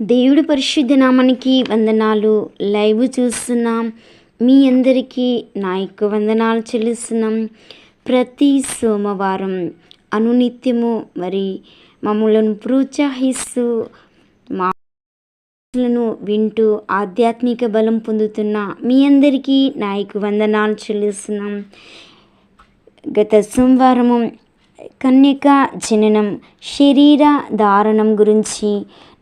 దేవుడి పరిశుద్ధ నామానికి వందనాలు. లైవ్ చూస్తున్నాం. మీ అందరికీ నా యొక్క వందనాలు చెల్లిస్తున్నాం. ప్రతి సోమవారం అనునిత్యము మరి మమ్మలను ప్రోత్సహిస్తూ మాలను వింటూ ఆధ్యాత్మిక బలం పొందుతున్న మీ అందరికీ నా యొక్క వందనాలు చెల్లిస్తున్నాం. గత సోమవారము కన్యక జననం శరీర ధారణం గురించి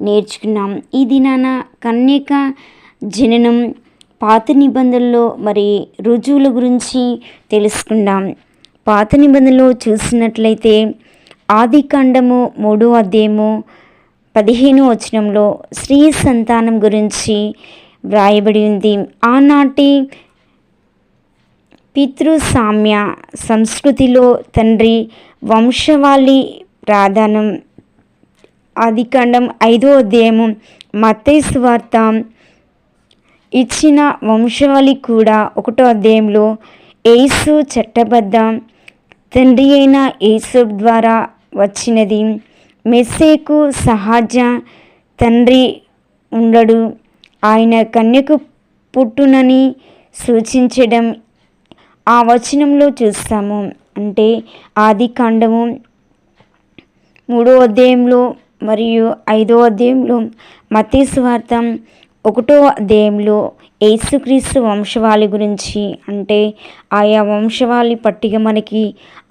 నేర్చుకున్నాం. ఈ దినాన కన్యక జననం పాత నిబంధనలో మరి రుజువుల గురించి తెలుసుకుందాం. పాత నిబంధనలో చూసినట్లయితే ఆది కాండము మూడో అధ్యాయము పదిహేను వచనంలో స్త్రీ సంతానం గురించి వ్రాయబడి ఉంది. ఆనాటి పితృసామ్య సంస్కృతిలో తండ్రి వంశవాళి ప్రాధాన్యం ఆదికాండం ఐదో అధ్యాయము మత్తయి వార్త ఇచ్చిన వంశవాళి కూడా ఒకటో అధ్యాయంలో ఏసు చట్టబద్ధ తండ్రి అయిన యేసు ద్వారా వచ్చినది. మెస్సేకు సహజ తండ్రి ఉండడు. ఆయన కన్యకు పుట్టునని సూచించడం ఆ వచనంలో చూస్తాము. అంటే ఆది కాండము మూడో అధ్యాయంలో మరియు ఐదో అధ్యాయంలో మతీసు వార్త ఒకటో అధ్యాయంలో యేసుక్రీస్తు వంశవాళి గురించి అంటే ఆయా వంశవాళి పట్టిక మనకి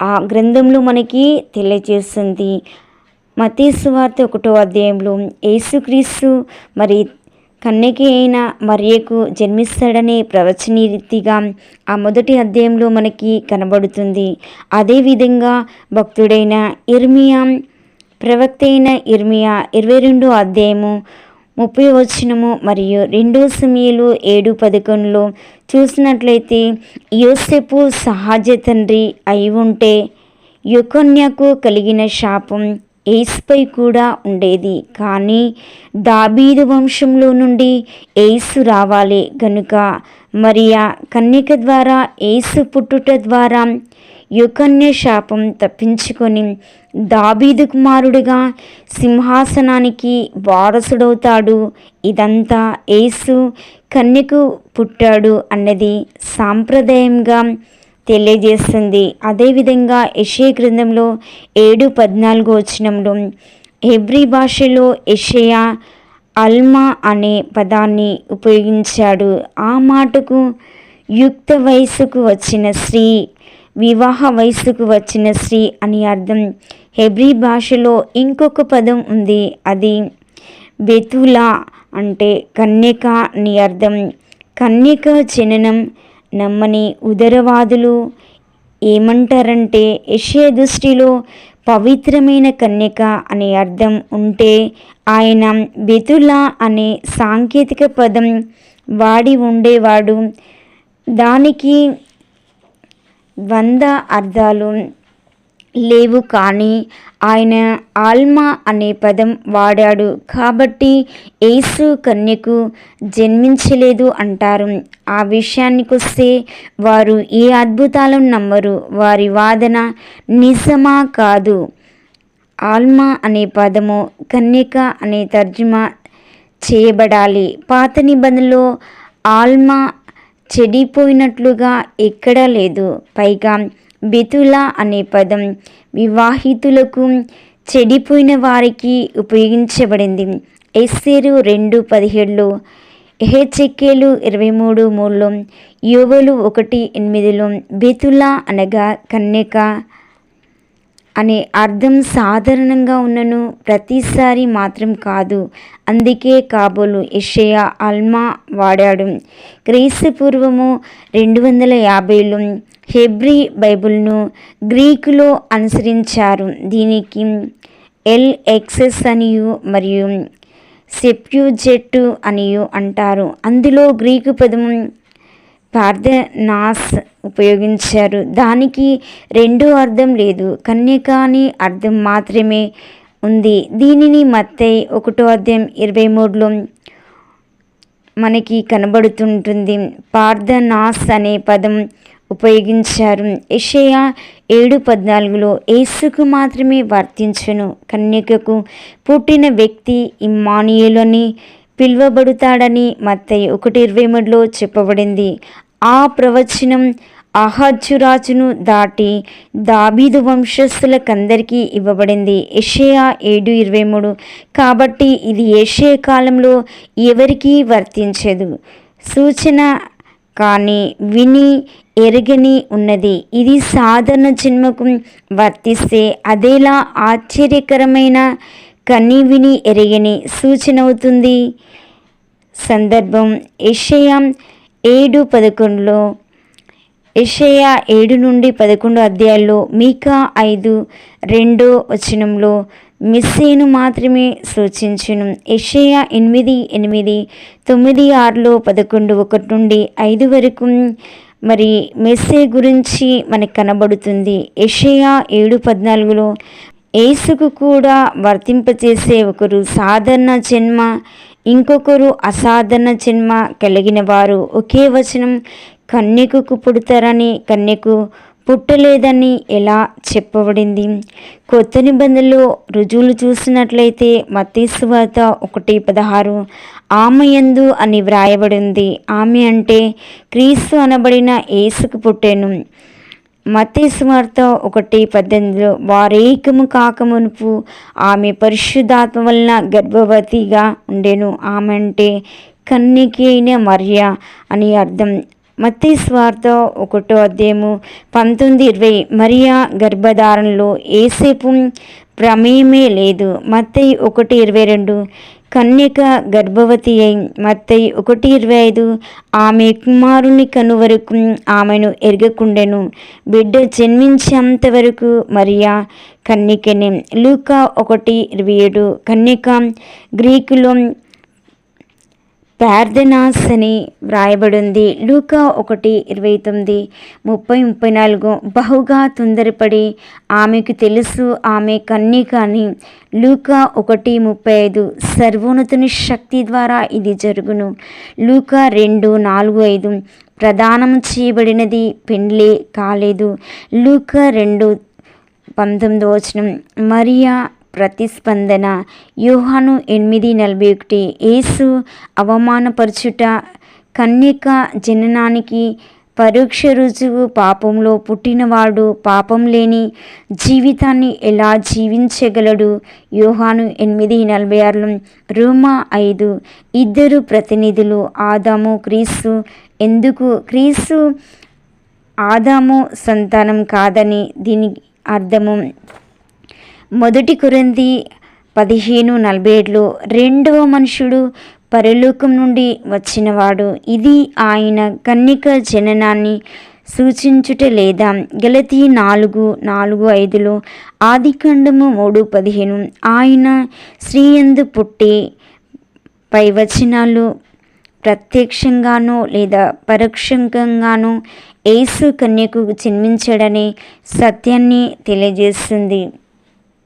ఆ గ్రంథంలో మనకి తెలియజేస్తుంది. మతీసు వార్త ఒకటో అధ్యాయంలో యేసుక్రీస్తు మరి కన్యకి అయిన మరియకు జన్మిస్తాడనే ప్రవచనీ రీతిగా ఆ మొదటి అధ్యాయంలో మనకి కనబడుతుంది. అదేవిధంగా భక్తుడైన ఇర్మియాం ప్రవక్త అయిన ఇర్మియా ఇరవై రెండు అధ్యాయము ముప్పై వచనము మరియు రెండో సమయలు ఏడు పదకొండులో చూసినట్లయితే యోసెపు సహజ తండ్రి అయి ఉంటే యుకన్యకు కలిగిన శాపం ఏసుపై కూడా ఉండేది. కానీ దాబీదు వంశంలో నుండి ఏసు రావాలి గనుక మరియా కన్యక ద్వారా ఏసు పుట్టుట ద్వారా యుకన్య శాపం తప్పించుకొని దాబీదు కుమారుడిగా సింహాసనానికి వారసుడవుతాడు. ఇదంతా ఏసు కన్యకు పుట్టాడు అన్నది సాంప్రదాయంగా తెలియజేస్తుంది. అదేవిధంగా యషయ గ్రంథంలో ఏడు పద్నాలుగు వచనంలో హెబ్రి భాషలో యషయా అల్మా అనే పదాన్ని ఉపయోగించాడు. ఆ మాటకు యుక్త వయసుకు వచ్చిన స్త్రీ వివాహ వయసుకు వచ్చిన స్త్రీ అని అర్థం. హెబ్రి భాషలో ఇంకొక పదం ఉంది. అది బెతులా అంటే కన్యక అని అర్థం. కన్యక జననం నమ్మని ఉదరవాదులు ఏమంటారంటే యషయ దృష్టిలో పవిత్రమైన కన్యక అనే అర్థం ఉంటే ఆయన బెతులా అనే సాంకేతిక పదం వాడి ఉండేవాడు. దానికి వంద అర్థాలు లేవు కానీ ఆయన ఆల్మా అనే పదం వాడాడు కాబట్టి యేసు కన్యకు జన్మించలేదు అంటారు. ఆ విషయానికి వస్తే వారు ఏ అద్భుతాలను నమ్మరు? వారి వాదన నిజమా కాదు? ఆల్మా అనే పదము కన్యక అనే తర్జుమా చేయబడాలి. పాత నిబంధనలో ఆల్మా చెడిపోయినట్లుగా ఎక్కడా లేదు. పైగా బెతుల అనే పదం వివాహితులకు చెడిపోయిన వారికి ఉపయోగించబడింది. ఎస్సేరు రెండు పదిహేడులో ఎహెచెక్కేలు ఇరవై మూడు మూడులో యోవలు ఒకటి ఎనిమిదిలో బెతుల అనగా కన్యక అనే అర్థం సాధారణంగా ఉన్నను ప్రతిసారి మాత్రం కాదు. అందుకే కాబోలు ఇషయా అల్మా వాడాడు. క్రీస్తుపూర్వము రెండు వందల యాభైలో హెబ్రి బైబుల్ను గ్రీకులో అనుసరించారు. దీనికి ఎల్ ఎక్సెస్ అనియు మరియు సెప్యూజెట్టు అనియు అంటారు. అందులో గ్రీకు పదము పార్థనాస్ ఉపయోగించారు. దానికి రెండో అర్థం లేదు. కన్యక అని అర్థం మాత్రమే ఉంది. దీనిని మత్తై ఒకటో అధ్యాయం ఇరవై మూడులో మనకి కనబడుతుంటుంది. పార్థనాస్ అనే పదం ఉపయోగించారు. యెషయా ఏడు పద్నాలుగులో యేసుకు మాత్రమే వర్తించును. కన్యకకు పుట్టిన వ్యక్తి ఇమ్మానియులని పిలువబడుతాడని మత్తై ఒకటి ఇరవై మూడులో చెప్పబడింది. ఆ ప్రవచనం అహజ్జురాజును దాటి దాబీదు వంశస్థులకందరికీ ఇవ్వబడింది. ఏషియా ఏడు ఇరవై మూడు. కాబట్టి ఇది యెషయ కాలంలో ఎవరికీ వర్తించదు. సూచన కానీ విని ఎరగని ఉన్నది. ఇది సాధారణ జన్మకు వర్తిస్తే అదేలా ఆశ్చర్యకరమైన కని విని ఎరగని సూచన అవుతుంది. సందర్భం ఏషియా ఏడు పదకొండులో యషయా ఏడు నుండి పదకొండు అధ్యాయాల్లో మీకా ఐదు రెండో వచనంలో మిస్సేను మాత్రమే సూచించును. యెషయా ఎనిమిది ఎనిమిది తొమ్మిది ఆరులో పదకొండు ఒకటి నుండి ఐదు వరకు మరి మెస్సే గురించి మనకు కనబడుతుంది. యషయా ఏడు పద్నాలుగులో ఏసుకు కూడా వర్తింపచేసే ఒకరు సాధారణ జన్మ ఇంకొకరు అసాధారణ జన్మ కలిగిన వారు ఒకే వచనం కన్యకుకు పుడతారని కన్యకు పుట్టలేదని ఎలా చెప్పబడింది? కొత్త నిబంధనలో రుజువులు చూసినట్లయితే మతీసువార్త ఒకటి పదహారు ఆమె యందు అని వ్రాయబడింది. ఆమె అంటే క్రీస్తు అనబడిన ఏసుకు పుట్టాను. మతేశ్వార్త ఒకటి పద్దెనిమిదిలో వారేకము కాకమునుపు ఆమె పరిశుద్ధాత్మ వలన గర్భవతిగా ఉండెను. ఆమె అంటే కన్నికి అయిన మర్య అని అర్థం. మత్తి ఒకటో అధ్యాయము పంతొమ్మిది ఇరవై మరియా గర్భధారణలో ఏసేపు ప్రమేయమే లేదు. మత్తయి ఒకటి ఇరవై రెండు కన్యక గర్భవతి అయి మత్తయి ఒకటి ఇరవై ఐదు. ఆమె కుమారుని కను వరకు ఆమెను ఎరగకుండెను. బిడ్డ జన్మించేంత వరకు మరియా కన్యకనే. లూకా ఒకటి ఇరవై ఏడు. కన్యక గ్రీకులో ప్రార్థనాస్ అని వ్రాయబడింది. లూకా ఒకటి ఇరవై తొమ్మిది ముప్పై ముప్పై నాలుగు. బహుగా తొందరపడి ఆమెకు తెలుసు ఆమె కన్నీ కానీ లూకా ఒకటి ముప్పై ఐదు. సర్వోన్నతుని శక్తి ద్వారా ఇది జరుగును. లూకా రెండు నాలుగు ఐదు. ప్రదానం చేయబడినది పెండ్లే కాలేదు. లూకా రెండు పంతొమ్మిదో వచనం. మరియా ప్రతిస్పందన. యోహాను ఎనిమిది నలభై ఒకటి. యేసు అవమానపరచుట కన్యక జననానికి పరోక్ష రుజువు పాపంలో పుట్టినవాడు పాపం లేని జీవితాన్ని ఎలా జీవించగలడు? యోహాను ఎనిమిది నలభై ఆరులో రోమా ఐదు. ఇద్దరు ప్రతినిధులు ఆదాము క్రీస్తు ఎందుకు? క్రీస్తు ఆదాము సంతానం కాదని దీని అర్థము మొదటి కొరింది పదిహేను నలభై ఏడులో రెండవ మనుషుడు పరలోకం నుండి వచ్చినవాడు. ఇది ఆయన కన్నిక జననాన్ని సూచించుట లేదా? గలతీ నాలుగు నాలుగు ఐదులో ఆదికాండము మూడు పదిహేను. ఆయన శ్రీయందు పుట్టి పై వచనాలు ప్రత్యక్షంగానో లేదా పరోక్షంగానో యేసు కన్యకు జన్మించాడనే సత్యాన్ని తెలియజేస్తుంది.